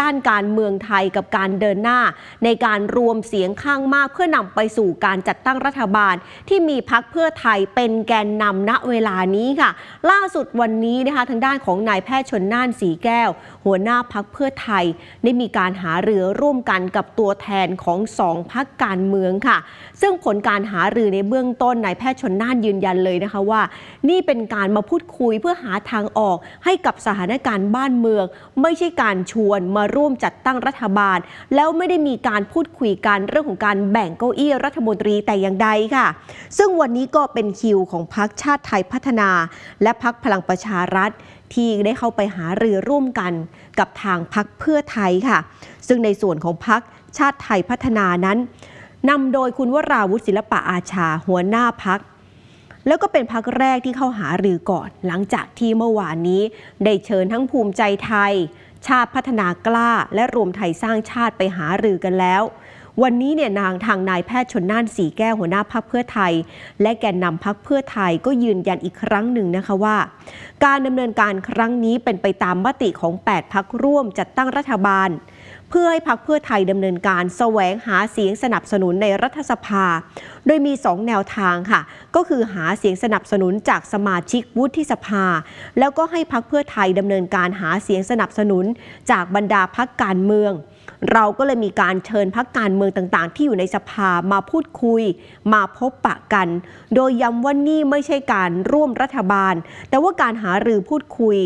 ด้านการเมืองไทยกับการเดินหน้า ในการรวมเสียงข้างมากเพื่อนำไปสู่การจัดตั้งรัฐบาล ที่มีพักเพื่อไทยเป็นแกนนำณเวลานี้ค่ะ ล่าสุดวันนี้นะคะทางด้านของนายแพทย์ชนน่านสีแก้ว หัวหน้าพักเพื่อไทย ได้มีการหาเรือร่วมกันกับตัวแทนของสองพักการเมืองค่ะ ซึ่งผลการหารือในเบื้องต้นนายแพทย์ชนน่านยืนยันเลยนะคะว่า นี่เป็นการมาพูดคุยเพื่อหาทางออกให้กับสถานการณ์บ้านเมือง ไม่ใช่การชวนมาร่วมจัดตั้งรัฐบาล แล้วไม่ได้มีการพูดคุยกันเรื่องของการแบ่งเก้าอี้รัฐมนตรีแต่อย่างใดค่ะ ซึ่งวันนี้ก็เป็นคิวของพักชาติไทยพัฒนา และพักพลังประชารัฐที่ได้เข้าไปหารือร่วมกันกับทางพักเพื่อไทยค่ะ ซึ่งในส่วนของพักชาติไทยพัฒนานั้นนำโดยคุณวราวุฒิศิลปะอาชาหัวหน้าพัก แล้วก็เป็นพักแรกที่เข้าหารือก่อน หลังจากที่เมื่อวานนี้ ได้เชิญทั้งภูมิใจไทย ชาติพัฒนากล้า และรวมไทยสร้างชาติไปหารือกันแล้ว วันนี้เนี่ยนางทางนายแพทย์ชนน่านสีแก้วหัวหน้าพักเพื่อไทย และแกนนำพักเพื่อไทยก็ยืนยันอีกครั้งหนึ่งนะคะว่า การดำเนินการครั้งนี้เป็นไปตามมติของ 8 พักร่วมจัดตั้งรัฐบาล เพื่อให้พักเพื่อไทยดำเนินการแสวงหาเสียงสนับสนุนในรัฐสภา โดยมี 2 แนวทางค่ะ ก็คือหาเสียงสนับสนุนจากสมาชิกวุฒิสภา แล้วก็ให้พักเพื่อไทยดำเนินการหาเสียงสนับสนุนจากบรรดาพักการเมือง เราก็เลยมีการเชิญพักการเมืองต่าง ๆ ที่อยู่ในสภามาพูดคุย มาพบปะกัน โดยย้ำว่านี่ไม่ใช่การร่วมรัฐบาล แต่ว่าการหารือพูดคุย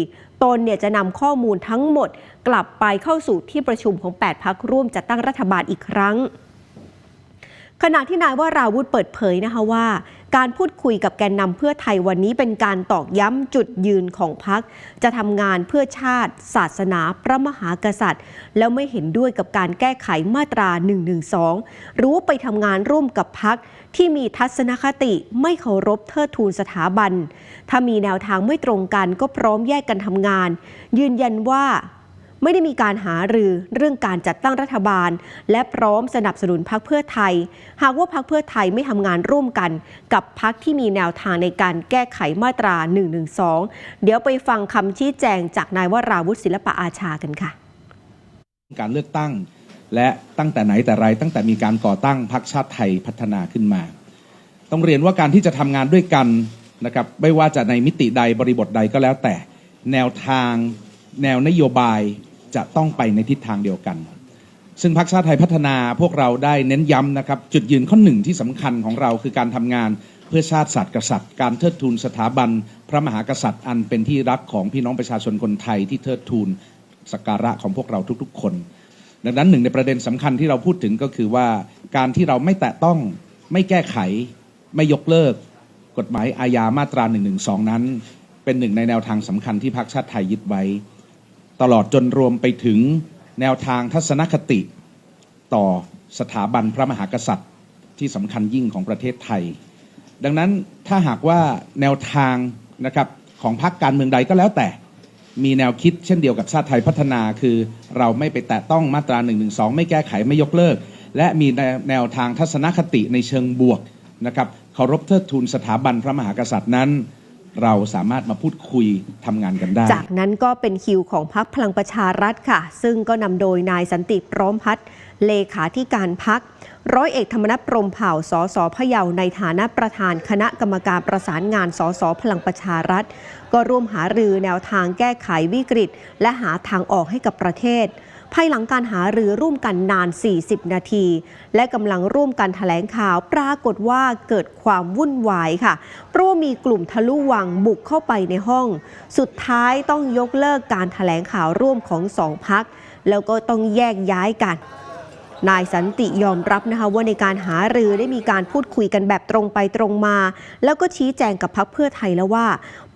ตนเนี่ยจะนำข้อมูลทั้งหมด กลับไปเข้าสู่ที่ประชุมของ 8 พักร่วมจัดตั้งรัฐบาลอีกครั้ง ขณะที่นายวราวุธเปิดเผยนะคะว่า การพูดคุยกับแกนนำเพื่อไทยวันนี้เป็นการตอกย้ำจุดยืนของพักจะทำงานเพื่อชาติ ศาสนาพระมหากษัตริย์ แล้วไม่เห็นด้วยกับการแก้ไขมาตรา 112รือว่าไปทำงานร่วมกับพักที่มีทัศนคติไม่เคารพเทิดทูนสถาบัน ถ้ามีแนวทางไม่ตรงกันก็พร้อมแยกกันทำงาน ยืนยันว่า ไม่ได้มีการหารือเรื่องการจัดตั้งรัฐบาล และพร้อมสนับสนุนพรรคเพื่อไทย หากว่าพรรคเพื่อไทยไม่ทำงานร่วมกัน กับพรรคที่มีแนวทางในการแก้ไขมาตรา 112 เดี๋ยวไปฟังคำชี้แจงจากนายวราวุฒิศิลปะอาชากันค่ะ การเลือกตั้งและตั้งแต่ไหนแต่ไรตั้งแต่มีการก่อตั้งพรรคชาติไทยพัฒนาขึ้นมา ต้องเรียนว่าการที่จะทำงานด้วยกันนะครับไม่ว่าจะในมิติใดบริบทใดก็แล้วแต่แนวทางแนวนโยบาย จะต้องไปในทิศทางเดียวกัน ซึ่งพรรคชาติไทยพัฒนาพวกเราได้เน้นย้ำนะครับ จุดยืนข้อหนึ่งที่สำคัญของเราคือการทำงานเพื่อชาติศาสตร์กษัตริย์ การเทิดทูนสถาบัน พระมหากษัตริย์อันเป็นที่รักของพี่น้องประชาชนคนไทยที่เทิดทูนสักการะของพวกเราทุกๆ คน ดังนั้นหนึ่งในประเด็นสำคัญที่เราพูดถึงก็คือว่าการที่เราไม่แตะต้องไม่แก้ไข ไม่ยกเลิก กฎหมายอาญามาตรา1นึนั้น เป็นหนึ่งในแนวทางสำคัญที่พรรคชาติไทยยึดไว้ ตลอดจนรวมไปถึงแนวทางทัศนคติต่อสถาบันพระมหากษัตริย์ที่สำคัญยิ่งของประเทศไทย ดังนั้นถ้าหากว่าแนวทางนะครับของพรรคการเมืองใดก็แล้วแต่ มีแนวคิดเช่นเดียวกับชาติไทยพัฒนาคือเราไม่ไปแตะต้องมาตรา1นึไม่แก้ไขไม่ยกเลิก และมีแนวทางทัศนคติในเชิงบวกนะครับเคารพเทิดทูนสถาบันพระมหากษัตริย์นั้น เราสามารถมาพูดคุยทำงานกันได้ จากนั้นก็เป็นคิวของพักพลังประชารัฐค่ะ ซึ่งก็นำโดยนายสันติพร้อมพัฒน์เลขาธิการพัก ร้อยเอกธรรมนัฐพรมเผ่าสสพะเยาในฐานะประธานคณะกรรมการประสานงานสสพลังประชารัฐ ก็ร่วมหารือแนวทางแก้ไขวิกฤต และหาทางออกให้กับประเทศ ภายหลังการหารือร่วมกันนาน 40 นาที และกำลังร่วมกันแถลงข่าวปรากฏว่าเกิดความวุ่นวายค่ะ เพราะว่ามีกลุ่มทะลุวังบุกเข้าไปในห้อง สุดท้ายต้องยกเลิกการแถลงข่าวร่วมของสองพัก แล้วก็ต้องแยกย้ายกัน นายสันติยอมรับนะคะว่าในการหารือได้มีการพูดคุยกันแบบตรงไปตรงมา แล้วก็ชี้แจงกับพักเพื่อไทยแล้วว่า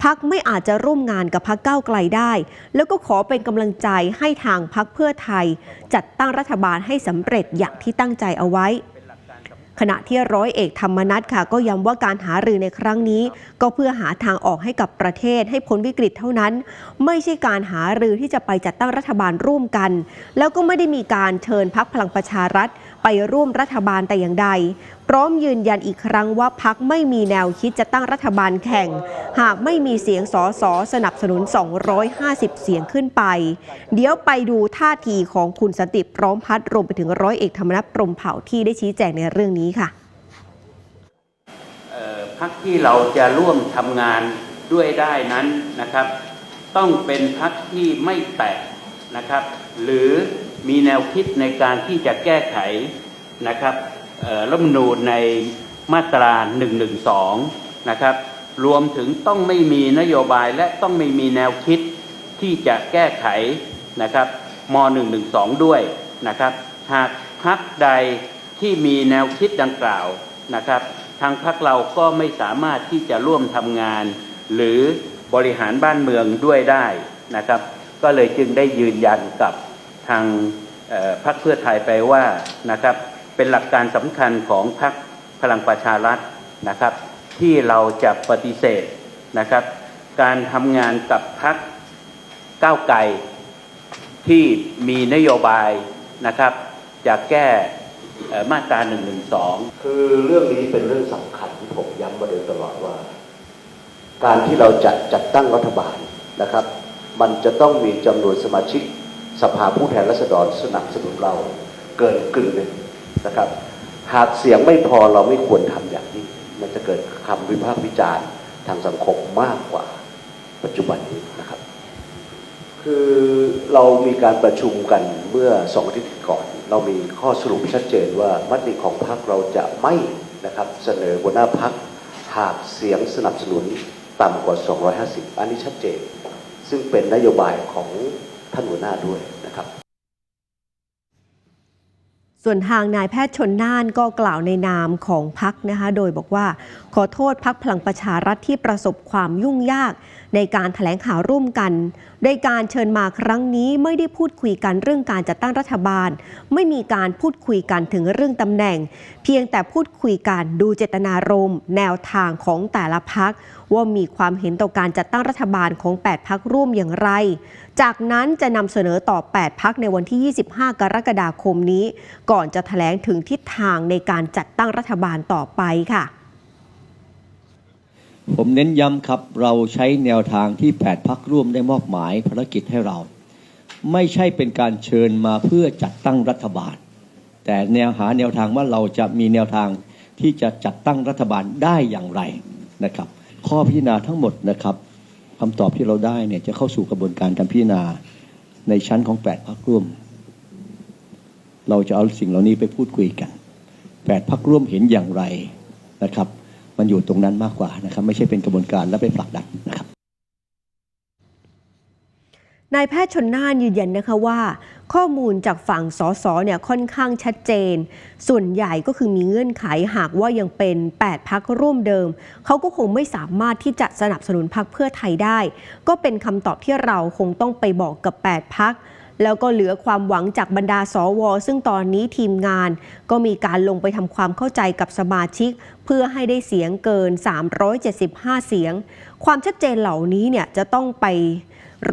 พักไม่อาจจะร่วมงานกับพักก้าวไกลได้ แล้วก็ขอเป็นกำลังใจให้ทางพักเพื่อไทย จัดตั้งรัฐบาลให้สำเร็จอย่างที่ตั้งใจเอาไว้ ขณะที่ร้อยเอกธรรมนัฐค่ะ ก็ย้ำว่าการหารือในครั้งนี้ ก็เพื่อหาทางออกให้กับประเทศให้พ้นวิกฤตเท่านั้น ไม่ใช่การหารือที่จะไปจัดตั้งรัฐบาลร่วมกัน แล้วก็ไม่ได้มีการเชิญพักพลังประชารัฐ ไปร่วมรัฐบาลแต่อย่างใด พร้อมยืนยันอีกครั้งว่าพักไม่มีแนวคิดจะตั้งรัฐบาลแข่ง หากไม่มีเสียงสอสอสนับสนุน 250 เสียงขึ้นไป เดี๋ยวไปดูท่าทีของคุณสันติพร้อมพัฒรวมไปถึงร้อยเอกธรรมนัฐพรมเผ่าที่ได้ชี้แจงในเรื่องนี้ค่ะพักที่เราจะร่วมทำงานด้วยได้นั้นนะครับ ต้องเป็นพักที่ไม่แตกนะครับ หรือ มีแนวคิดในการที่จะแก้ไขนะครับรัฐมนูญในมาตรา 112 นะครับ รวมถึงต้องไม่มีนโยบายและต้องไม่มีแนวคิดที่จะแก้ไขนะครับม 112 ด้วยนะครับหากพักใดที่มีแนวคิดดังกล่าวนะครับทางพักเราก็ไม่สามารถที่จะร่วมทำงาน หรือบริหารบ้านเมืองด้วยได้นะครับ ก็เลยจึงได้ยืนยันกับ ทางพรรคเพื่อไทยไปว่านะครับเป็นหลักการสำคัญของพรรคพลังประชารัฐนะครับ ที่เราจะปฏิเสธนะครับ การทำงานกับพรรคก้าวไกลที่มีนโยบายนะครับจะแก้มาตรา1นึคือเรื่องนี้เป็นเรื่องสำคัญที่ผมย้ำมาโดยตลอดว่า การที่เราจัดจัดตั้งรัฐบาลนะครับ มันจะต้องมีจำนวนสมาชิก สภาผู้แทนราษฎรสนับสนุนเราเกินกึ่งหนึ่งนะครับ หากเสียงไม่พอเราไม่ควรทำอย่างนี้ มันจะเกิดคำวิพากษ์วิจารณ์ทางสังคมมากกว่าปัจจุบันนี้นะครับ คือเรามีการประชุมกันเมื่อสองอาทิตย์ก่อน เรามีข้อสรุปชัดเจนว่ามติของพรรคเราจะไม่นะครับเสนอหัวหน้าพรรคหากเสียงสนับสนุนต่ำกว่า 250 อันนี้ชัดเจน ซึ่งเป็นนโยบายของ ท่านหัวหน้าด้วยนะครับ ส่วนทางนายแพทย์ชนน่านก็กล่าวในนามของพักนะคะ โดยบอกว่า ขอโทษพักพลังประชารัฐที่ประสบความยุ่งยาก ในการถแถลงข่าวร่วมกันโดยการเชิญมาครั้งนี้ไม่ได้พูดคุยกันเรื่องการจัดตั้งรัฐบาล ไม่มีการพูดคุยกันถึงเรื่องตำแหน่ง เพียงแต่พูดคุยกันดูเจตนารมณ์ แนวทางของแต่ละพักว่ามีความเห็นต่อการจัดตั้งรัฐบาลของ 8 พักร่วมอย่างไร จากนั้นจะนำเสนอต่อ 8 พักในวันที่ 25 กรกฎาคมนี้ก่อนจะแถลงถึงทิศทางในการจัดตั้งรัฐบาลต่อไปค่ะ ผมเน้นย้ำครับเราใช้แนวทางที่8พักร่วมได้มอบหมายภารกิจให้เรา ไม่ใช่เป็นการเชิญมาเพื่อจัดตั้งรัฐบาล แต่แนวหาแนวทางว่าเราจะมีแนวทางที่จะจัดตั้งรัฐบาลได้อย่างไรนะครับ ข้อพิจารณาทั้งหมดนะครับคำตอบที่เราได้เนี่ยจะเข้าสู่กระบวนการการพิจารณาในชั้นของ 8พักร่วม เราจะเอาสิ่งเหล่านี้ไปพูดคุยกัน8พักร่วมเห็นอย่างไรนะครับ มันอยู่ตรงนั้นมากกว่านะครับ ไม่ใช่เป็นกระบวนการและไปผลักดันนะครับนายแพทย์ชนน่านยืนยันนะคะว่า ข้อมูลจากฝั่งสสเนี่ยค่อนข้างชัดเจน ส่วนใหญ่ก็คือมีเงื่อนไขหากว่ายังเป็น 8 พักร่วมเดิม เขาก็คงไม่สามารถที่จะสนับสนุนพักเพื่อไทยได้ ก็เป็นคำตอบที่เราคงต้องไปบอกกับ 8 พัก แล้วก็เหลือความหวังจากบรรดาสว ซึ่งตอนนี้ทีมงาน ก็มีการลงไปทำความเข้าใจกับสมาชิก เพื่อให้ได้เสียงเกิน 375 เสียง ความชัดเจนเหล่านี้เนี่ยจะต้องไป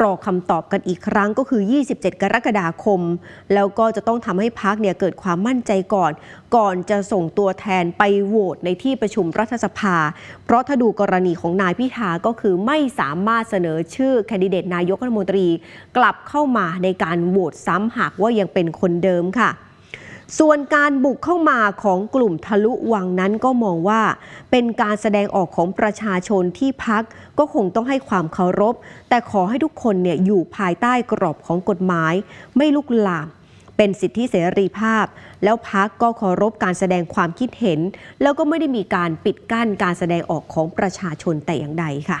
รอคำตอบกันอีกครั้งก็คือ 27 กรกฎาคม แล้วก็จะต้องทำให้พักเนี่ยเกิดความมั่นใจก่อน ก่อนจะส่งตัวแทนไปโหวตในที่ประชุมรัฐสภา เพราะถ้าดูกรณีของนายพิธาก็คือไม่สามารถเสนอชื่อแคนดิเดตนายกรัฐมนตรี กลับเข้ามาในการโหวตซ้ำหากว่ายังเป็นคนเดิมค่ะ ส่วนการบุกเข้ามาของกลุ่มทะลุวังนั้นก็มองว่า เป็นการแสดงออกของประชาชนที่พักก็คงต้องให้ความเคารพ แต่ขอให้ทุกคนเนี่ยอยู่ภายใต้กรอบของกฎหมาย ไม่ลุกลาม เป็นสิทธิเสรีภาพ แล้วพักก็เคารพการแสดงความคิดเห็น แล้วก็ไม่ได้มีการปิดกั้นการแสดงออกของประชาชนแต่อย่างใดค่ะ